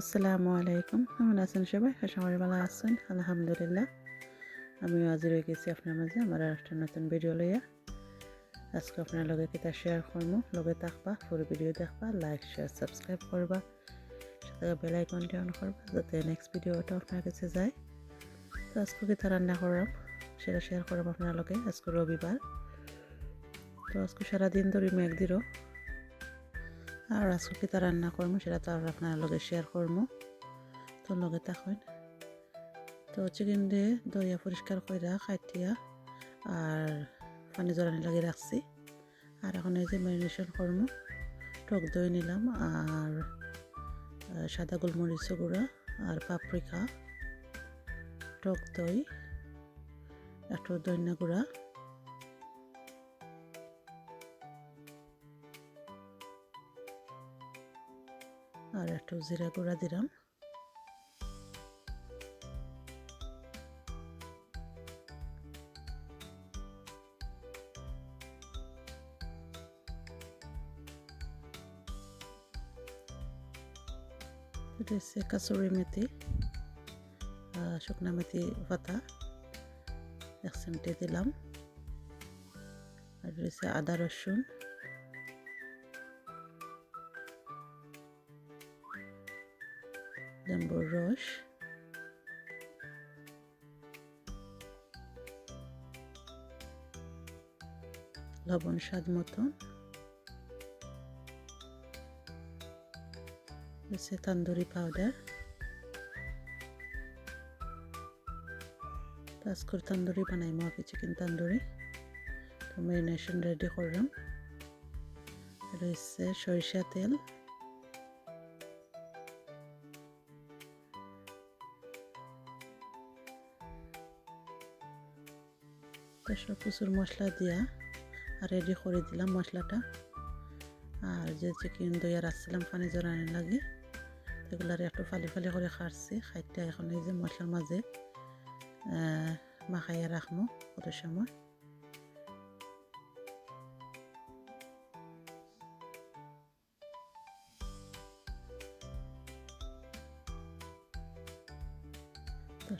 আসসালামু আলাইকুম। কেমন আছেন সবাই? সবাই ভালো আছেন। আলহামদুলিল্লাহ। আমিও হাজির হয়ে গেছি আপনার মাঝে আমার একটা নতুন ভিডিও লইয়া। আজকে আপনার লগে কিতা শেয়ার করব লগে থাকবা, পুরো ভিডিও দেখবা লাইক শেয়ার সাবস্ক্রাইব করবা। সাথে বেল আইকনটি অন করবা, যাতে নেক্সট ভিডিওটা আপনার কাছে যায়। তো আজকে কিতা রান্না করলাম সেটা শেয়ার করলাম আপনার লগে। আজকে রবিবার। তো আজকে সারাদিন ধরে মেঘ দিল আর আজকে কিতা রান্না করব সেটা তো আর আপনার লগে শেয়ার করব। তো লগে থাকুন। তো চিকেন দিয়ে দইয়া পরিষ্কার কইরা খাইটিয়া আর পানি জড়ানি লাগে রাখছি। আর এখন এই যে ম্যারিনেশন করব। টক দই নিলাম আর সাদা গোলমরিচ গুঁড়া আর পাপরিকা টক দই, একটু দইনা গুঁড়া। আর একটু জিরা গুঁড়া দিলাম। এটা হচ্ছে কাসুরি মেথি শুকনা মেথি পাতা। এক চিমটে দিলাম। আর রয়েছে আদা রসুন। লেম্বুর রস লবণ স্বাদ মতন হচ্ছে তান্দুরি পাউডার আজকের তান্দুরি বানাইমো আগে চিকেন তান্দুরি। তো ম্যারিনেশন রেডি করলাম। রয়েছে সরিষা তেল। তো কিছুর মশলা দিয়া রেডি করে দিলাম মশলাটা। আর যে চিকেন দইয়া রাখছিলাম পানি জড়ানি লাগে সেগুলার একটু ফালি ফালি করে খাটছি খাইতে এখন এই যে মশলার মাঝে মাখাইয়া রাখব কত সময়।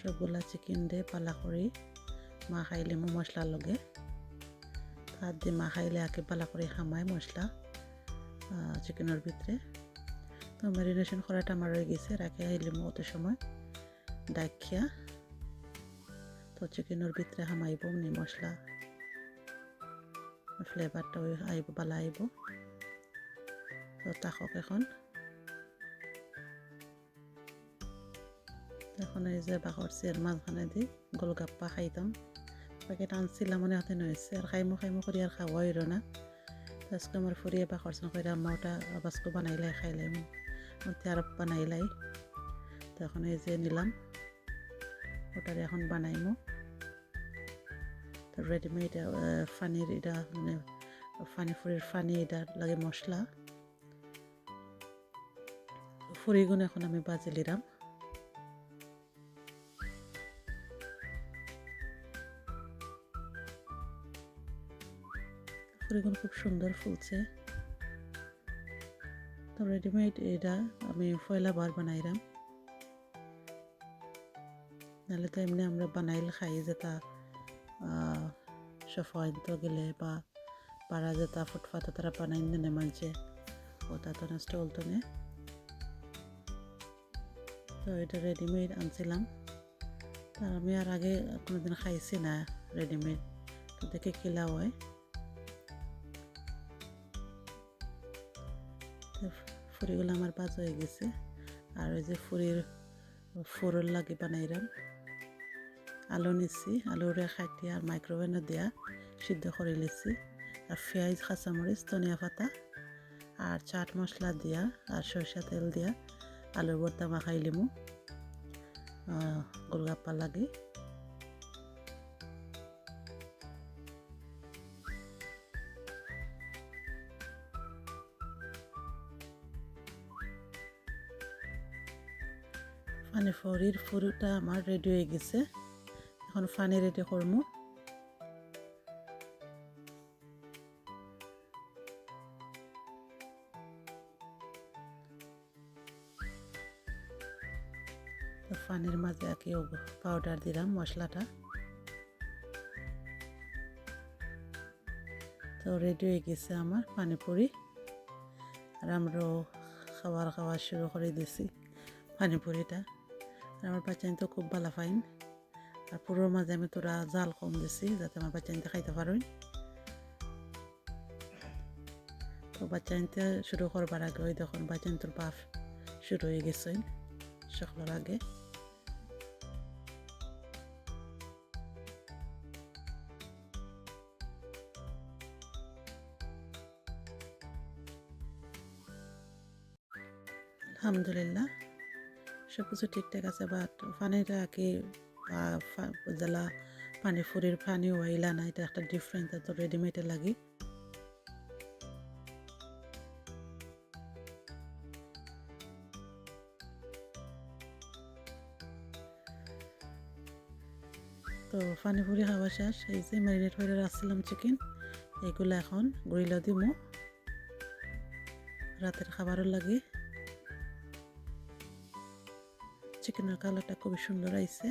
সবগুলা চিকেন দিয়ে পালা করে। মা খাইলে মো মশলার লগে। হাত দিয়ে মা খাইলে আগে পালা করে খামায় মশলা চিকেনের ভিতরে তো ম্যারিনেশন করাটা আমার হয়ে গেছে রাখে আইলে মো অত সময়। ডাকিয়া তো চিকেনের ভিতরে হামাইব নি মশলা ফ্লেভারটা আইব বালা আইব তো তাকক এখন। এখন এই যে বাঁহর চেয়ার মাঝখানে দি গোলগাপ্পা খাইতাম প্যাকেট আনছিলাম মানে হাতে নয়েছে আর খাইমো খাইমো করি আর খাওয়া হইল না। আজকে আমার ফুরিয়ে বাঁহর চেন করে আম্মা ওটা বাস্কো বানাইলাই খাইলাই মধ্যে আর বানাইলাই। তো এখন এই যে নিলাম। ওটারে এখন বানাইমো। তো রেডিমেড ফানির এটা মানে ফানি ফুরির ফানি এটা লাগে মশলা ফুরিগুলো এখন আমি বাজে লিরাম ফুরিগুলো খুব সুন্দর ফুলছে। তো রেডিমেড এটা আমি ফয়লা বার বানাইলাম নাহলে তো এমনি আমরা বানাইলে খাই যেটা সফাইন্ত গেলে বা পাড়া যেটা ফুটপাতে তারা বানাই নে মানছে। ওটা তো নষ্ট হলতো নে। তো এটা রেডিমেড আনছিলাম। আর আমি আর আগে কোনোদিন খাইছি না রেডিমেড তো দেখে কিলা হয়? ফুরিগুলো আমার বাজ হয়ে গেছে। আর ওই যে ফুরির ফুরল লাগে বানাইলাম আলু নিছি আলুরে খাইটি আর মাইক্রোওভেনে দিয়া সিদ্ধ করে লিছি আর পেঁয়াজ, কাঁচামরিচ, ধনিয়া পাতা আর চাট মশলা দিয়া আর সরষা তেল দিয়া আলুর ভর্তা মাখাই লিমু। গোলগাপ্পা লাগে। ফানি ফরির ফুরুটা আমার রেডি হয়ে গেছে। এখন ফানি রেডি করব তো পানির মাঝে কি পাউডার দিলাম মশলাটা তো রেডি হয়ে গেছে আমার পানিপুরি আর আমরাও খাবার খাওয়া শুরু করে দিছি পানিপুরিটা আমার বাচ্চানি তো খুব ভালো পাইন আর পুরোর মাঝে আমি তোরা জাল কম দিছি, যাতে আমার বাচ্চানিতে খাইতে পারোই তো বাচ্চানিতে শুরু করবার আগে ওই দেখুন বাচ্চানি তোর বাপ শুরু হয়ে গেছে। সকলের আগে। আলহামদুলিল্লাহ। সব কিছু ঠিকঠাক আছে বাট পানিটা কি জেলা পানি ফুরির পানি ওয়াইলা না, এটা একটা ডিফারেন্ট তো রেডিমেডে লাগে। তো পানি ফুরি খাওয়া শেষ, এই যে ম্যারিনেট করে রাখছিলাম চিকেন এইগুলো এখন গ্রিল দিমু। রাতের খাবারও লাগে। চিকেনের কালারটা খুবই সুন্দর আইছে।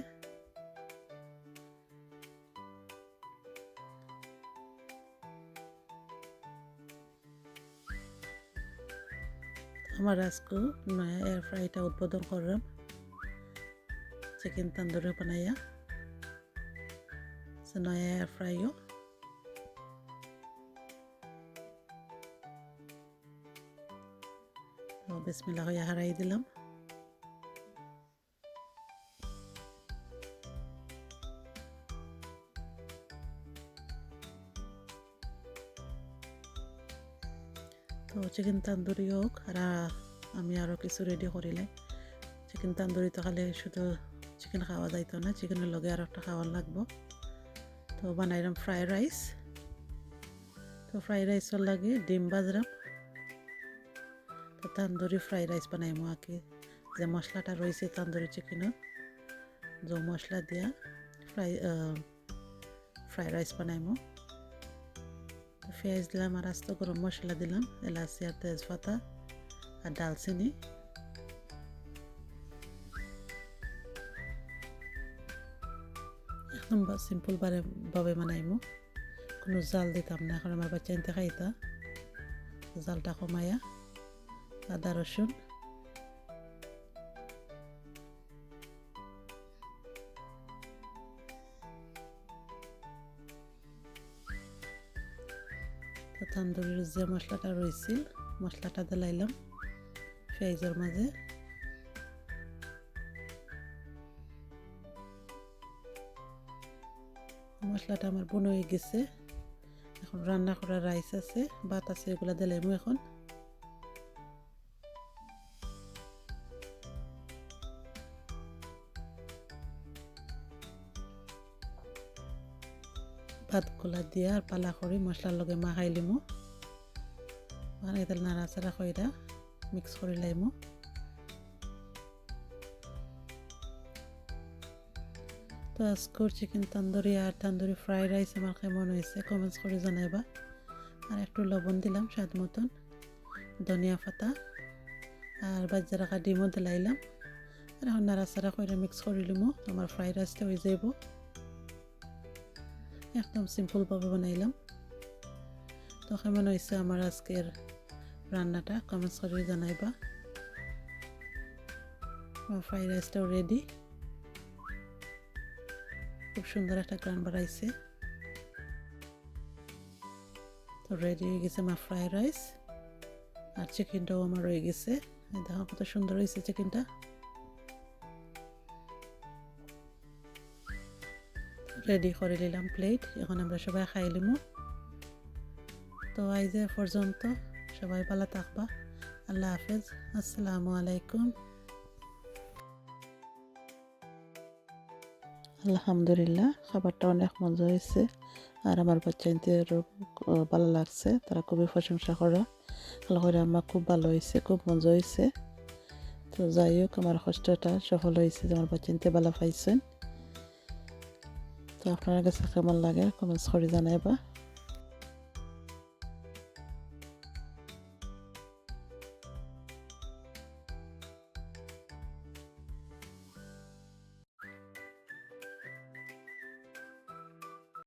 আমার আজকে নয়া এয়ার ফ্রাইটা উদ্বোধন করলাম। চিকেন তন্দুরি বানাইয়া। নয়া এয়ার ফ্রাইও তো বিসমিল্লা হয়ে হারাই দিলাম। চিকেন তান্দুরি হোক, আর আমি আরও কিছু রেডি করিলে। চিকেন তান্দুরি তো খালি শুধু চিকেন খাওয়া যাইতো না, চিকেনের লগে আর একটা খাওয়ার লাগবো। তো বানাইলাম ফ্রাই রাইস তো ফ্রাই রাইসের লাগে ডিম বাজরাম। তো তান্দুরি ফ্রাই রাইস বানাইমো আঁকি যে মশলাটা রয়েছে তান্দুরি চিকেনের, যে মশলা দিয়া ফ্রাই ফ্রাই রাইস বানাইমো। পেঁয়াজ দিলাম আর আস্ত গরম মশলা দিলাম, এলাচি আর তেজপাতা আর ডালচিনি। একদম সিম্পল বারে ভাবে বানাইমো। কোনো জাল দিতাম না, এখন আমার বাচ্চা এনতে খাইতা। জালটা কমাইয়া আদা রসুন তো তান্দুরির যে মশলাটা রয়েছিল মশলাটা দিলাইলাম পেঁয়াজের মাঝে। মশলাটা আমার বন হয়ে গেছে। এখন রান্না করা রাইস আছে ভাত আছে এগুলো দিলাইমু এখন। ভাতগুলা দিয়া আর পালা করে মশলার লগে মাখাই লিমু। মানে এদের নাড়াচাড়া কইরা মিক্স করে লাইমু তো আজকের চিকেন তান্দুরি আর তান্দুরি ফ্রাই রাইস আমার কেমন হয়েছে কমেন্টস করে জানাইবা। আর একটু লবণ দিলাম, স্বাদ মতন। ধনিয়া পাতা আর বাজ্যা রাখা ডিমও দিলাইলাম আর এখন নাড়াচাড়া করে মিক্স করে লিমু। আমার ফ্রাই রাইসটা হয়ে যাইব একদম সিম্পলভাবে বানাইলাম। তো কেমন হয়েছে আমার আজকের রান্নাটা। কমেন্টস করে জানাইবা। আমার ফ্রাইড রাইসটাও রেডি খুব সুন্দর একটা গান বাড়াইছে তো রেডি হয়ে গেছে আমার ফ্রাইড রাইস। আর চিকেনটাও আমার রয়ে গেছে। দেখো কত সুন্দর হয়েছে চিকেনটা রেডি করে নিলাম প্লেট এখন আমরা সবাই খাই লিমু। তো আইজ পর্যন্ত সবাই ভালো থাকবা। আল্লাহ হাফেজ। আসসালামু আলাইকুম। আলহামদুলিল্লাহ, খাবারটা অনেক মজা হয়েছে। আর আমার বাচ্চাদেরও ভালো লাগছে। তারা খুবই প্রশংসা করা। আল্লাহ করে আমার খুব ভালো হয়েছে, খুব মজা হয়েছে। তো যাই হোক, আমার কষ্টটা সফল হয়েছে আমার বাচ্চাতে ভালো পাইছেন। তো আপনার কাছে কেমন লাগে? কমেন্টস করে জানাইবা।